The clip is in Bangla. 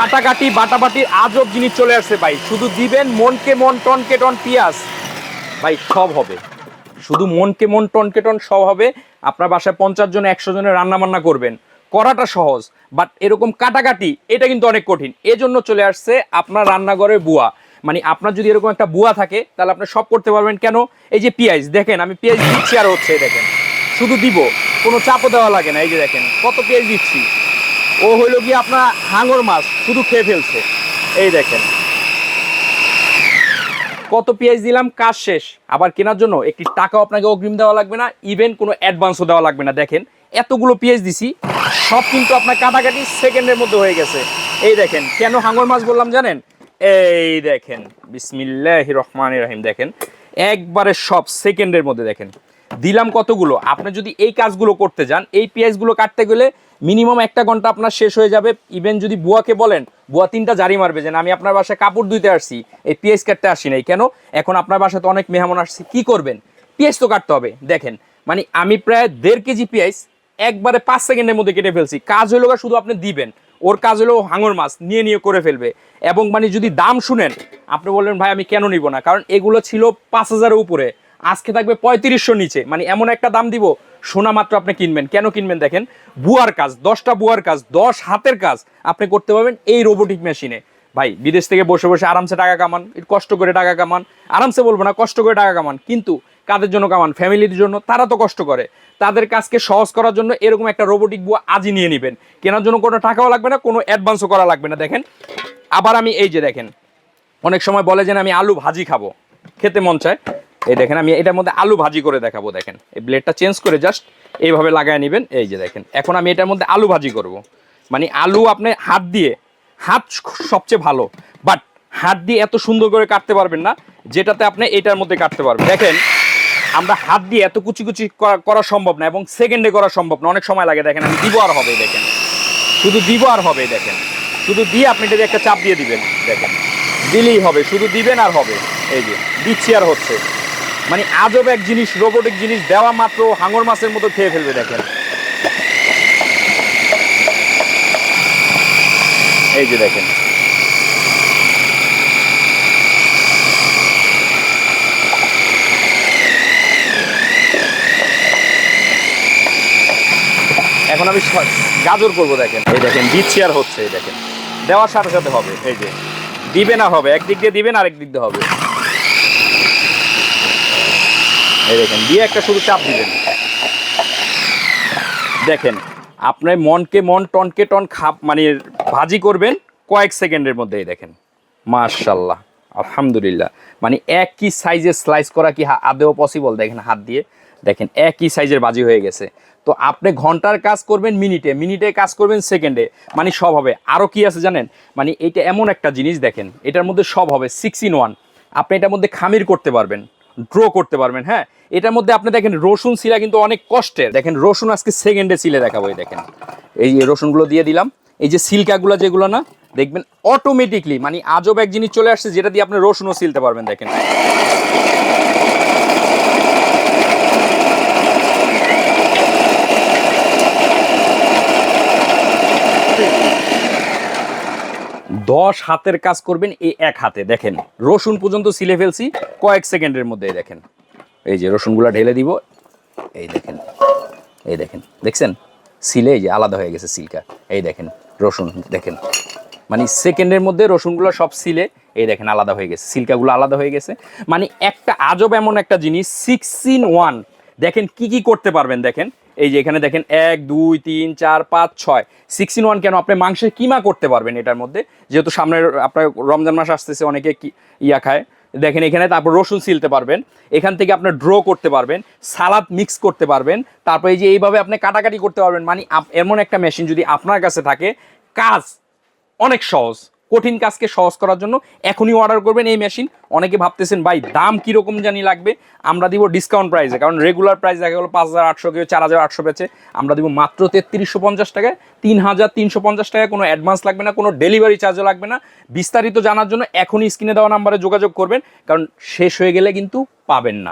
কাটাকাটি বাটাবাটির আজব জিনিস চলে আসছে ভাই। শুধু দিবেন মনকে মন, টনকে টন পিয়াস ভাই, সব হবে। শুধু মনকে মন, টনকে টন সব হবে। আপনার বাসায় পঞ্চাশ জন, একশো জনের রান্না বান্না করবেন। করাটা সহজ বাট এরকম কাটাকাটি, এটা কিন্তু অনেক কঠিন। এজন্য চলে আসছে আপনার রান্নাঘরের বুয়া। মানে আপনার যদি এরকম একটা বুয়া থাকে, তাহলে আপনি সব করতে পারবেন কেন? এই যে পিঁয়াজ, দেখেন, আমি পেঁয়াজ দিচ্ছি আর হচ্ছে, দেখেন। শুধু দিব, কোনো চাপও দেওয়া লাগে না, এই যে দেখেন, কত পেঁয়াজ দিচ্ছি? ও হইল কি আপনার হাঙর মাছ, শুধু খেয়ে ফেলছে। এই দেখেন। কত পেঁয়াজ দিলাম, কাজ শেষ। আবার কেনার জন্য একটি টাকাও আপনাকে অগ্রিম দেওয়া লাগবে না ইভেন কোনো অ্যাডভান্সও দেওয়া লাগবে না। দেখেন, এতগুলো পেঁয়াজ দিছি, সব কিন্তু আপনার কাটাকাটি সেকেন্ডের মধ্যে হয়ে গেছে। এই দেখেন, কেন হাঙর মাছ বললাম জানেন? এই দেখেন বিসমিল্লাহ রহমান রাহিম। দেখেন, একবারে সব সেকেন্ডের মধ্যে দেখেন। দিলাম কতগুলো? আপনি যদি এই কাজগুলো করতে যান, এই পেঁয়াজগুলো কাটতে গেলে মিনিমাম একটা ঘণ্টা আপনার শেষ হয়ে যাবে। ইভেন যদি বুয়াকে বলেন, বুয়া তিনটা জারি মারবে যে আমি আপনার বাসায় কাপড় ধুইতে আসছি, এই পেঁয়াজ কাটতে আসি নাই। কেন? এখন আপনার বাসায় তো অনেক মেহমান আসছে, কি করবেন? পেঁয়াজ তো কাটতে হবে। দেখেন মানে আমি প্রায় দেড় কেজি পেঁয়াজ একবারে পাঁচ সেকেন্ডের মধ্যে কেটে ফেলছি। কাজ হলো শুধু আপনি দিবেন। ওর কাজ হলো হাঙর মাছ, নিয়ে নিয়ে করে ফেলবে। এবং মানে যদি দাম শুনেন, আপনি বললেন, ভাই, আমি কেন নিব না? কারণ এগুলো ছিল পাঁচ হাজারের উপরে। আজকে থাকবে পঁয়ত্রিশশো নিচে। মানে এমন একটা দাম দিব, সোনা মাত্র আপনি কিনবেন। কেন কিনবেন দেখেন? বুয়ার কাজ, দশটা বুয়ার কাজ, দশ হাতের কাজ আপনি করতে পারবেন এই রোবোটিক মেশিনে ভাই, বিদেশ থেকে বসে বসে আরামসে টাকা কামান কষ্ট করে টাকা কামান। আরামসে বলব না, কষ্ট করে টাকা কামান, কিন্তু কাদের জন্য কামান? ফ্যামিলির জন্য, তারা তো কষ্ট করে। তাদের কাজকে সহজ করার জন্য এরকম একটা রোবোটিক বুয়া আজই নিয়ে নেবেন। কেনার জন্য কোনো টাকাও লাগবে না, কোনো অ্যাডভান্সও করা লাগবে না। দেখেন, আবার আমি এই যে দেখেন, অনেক সময় বলে যে আমি আলু ভাজি খাব। খেতে মন চায়। এই দেখেন, আমি এটার মধ্যে আলু ভাজি করে দেখাবো, দেখেন। এই ব্লেডটা চেঞ্জ করে জাস্ট এইভাবে লাগায় নেবেন। এই যে দেখেন, এখন আমি এটার মধ্যে আলু ভাজি করব। মানে আলু আপনি হাত দিয়ে, হাত সবচেয়ে ভালো বাট হাত দিয়ে এত সুন্দর করে কাটতে পারবেন না, যেটাতে আপনি এটার মধ্যে কাটতে পারবেন। দেখেন, আমরা হাত দিয়ে এত কুচি কুচি করা- সম্ভব না এবং সেকেন্ডে করা সম্ভব না, অনেক সময় লাগে। দেখেন, আমি দিব আর হবে দেখেন। শুধু দিব আর হবে দেখেন। শুধু দিয়ে আপনি এটাতে একটা চাপ দিয়ে দিবেন, দেখেন। দিলেই হবে, শুধু দিবেন আর হবে। এই যে, দিচ্ছি আর হচ্ছে। মানে আজব এক জিনিস রোবোটিক জিনিস, দেওয়া মাত্র হাঙর মাছের মতো খেয়ে ফেলবে, দেখেন। এই যে দেখেন। এখন আমি গাজর করব, দেখেন। এই দেখেন, দিচ্ছি আর হচ্ছে, এই দেখেন। দেওয়ার সাথে সাথে হবে, এই যে। দিবে না হবে, একদিক দিয়ে দিবেন আরেক দিক দিয়ে হবে। এই দেখেন, দিয়ে একটা শুধু চাপ দিবেন দেখেন, আপনার মনকে মন, টনকে টন খাপ মানে ভাজি করবেন কয়েক সেকেন্ডের মধ্যেই দেখেন। মার্শাল্লাহ আলহামদুলিল্লাহ। মানে একই সাইজের স্লাইস করা কি আদেও পসিবল দেখেন হাত দিয়ে। দেখেন, একই সাইজের বাজি হয়ে গেছে। তো আপনি ঘণ্টার কাজ করবেন মিনিটে মিনিটে কাজ করবেন সেকেন্ডে মানে সব হবে। আরও কি আছে জানেন? মানে এটা এমন একটা জিনিস, দেখেন, এটার মধ্যে সব হবে সিক্স ইন ওয়ান আপনি এটার মধ্যে খামির করতে পারবেন। ড্র করতে পারবেন হ্যাঁ? এটার মধ্যে আপনি দেখেন, রসুন শিলা কিন্তু অনেক কষ্টের। দেখেন, রসুন আজকে সেকেন্ডে সিলে দেখাবো, এই দেখেন। এই রসুনগুলো দিয়ে দিলাম। এই যে সিল্কাগুলো যেগুলো না, দেখবেন অটোমেটিকলি মানে আজব এক জিনিস চলে আসছে, যেটা দিয়ে আপনি রসুনও সিলতে পারবেন, দেখেন। দশ হাতের কাজ করবেন এই এক হাতে। দেখেন, রসুন পর্যন্ত সিলে ফেলছি, কয়েক সেকেন্ডের মধ্যে দেখেন। এই যে রসুনগুলো ঢেলে দিব। এই দেখেন এই দেখেন, দেখছেন? সিলে এই যে আলাদা হয়ে গেছে সিলকা এই দেখেন, রসুন দেখেন। মানে সেকেন্ডের মধ্যে রসুনগুলো সব সিলে, এই দেখেন আলাদা হয়ে গেছে। সিল্কাগুলো আলাদা হয়ে গেছে। মানে একটা আজব এমন একটা জিনিস সিক্স ইন ওয়ান দেখেন কি কি করতে পারবেন, দেখেন। এই যে এখানে দেখেন এক, দুই, তিন, চার, পাঁচ, ছয়। সিক্স ইন ওয়ান কেন? আপনি মাংসের কিমা করতে পারবেন এটার মধ্যে। যেহেতু সামনের, আপনার রমজান মাস আসতেছে, অনেকে কি, ইয়া খায়। দেখেন এখানে তারপর রসুন সিলতে পারবেন। এখান থেকে আপনার ড্র করতে পারবেন, সালাদ মিক্স করতে পারবেন। তারপর এই যে এইভাবে আপনি কাটাকাটি করতে পারবেন মানে এমন একটা মেশিন যদি আপনার কাছে থাকে, কাজ অনেক সহজ। কঠিন কাজকে সহজ করার জন্য এখনই অর্ডার করবেন এই মেশিন অনেকে ভাবতেছেন, ভাই, দাম কীরকম জানি লাগবে? আমরা দিব ডিসকাউন্ট প্রাইসে কারণ রেগুলার প্রাইস দেখা গেলো পাঁচ হাজার আটশো কেউ চার হাজার আটশো পেয়েছে। আমরা দিব মাত্র তেত্রিশশো পঞ্চাশ টাকায়। তিন হাজার তিনশো পঞ্চাশ টাকায় কোনো অ্যাডভান্স লাগবে না, কোনো ডেলিভারি চার্জও লাগবে না। বিস্তারিত জানার জন্য এখনই স্ক্রিনে দেওয়া নাম্বারে যোগাযোগ করবেন, কারণ শেষ হয়ে গেলে কিন্তু পাবেন না।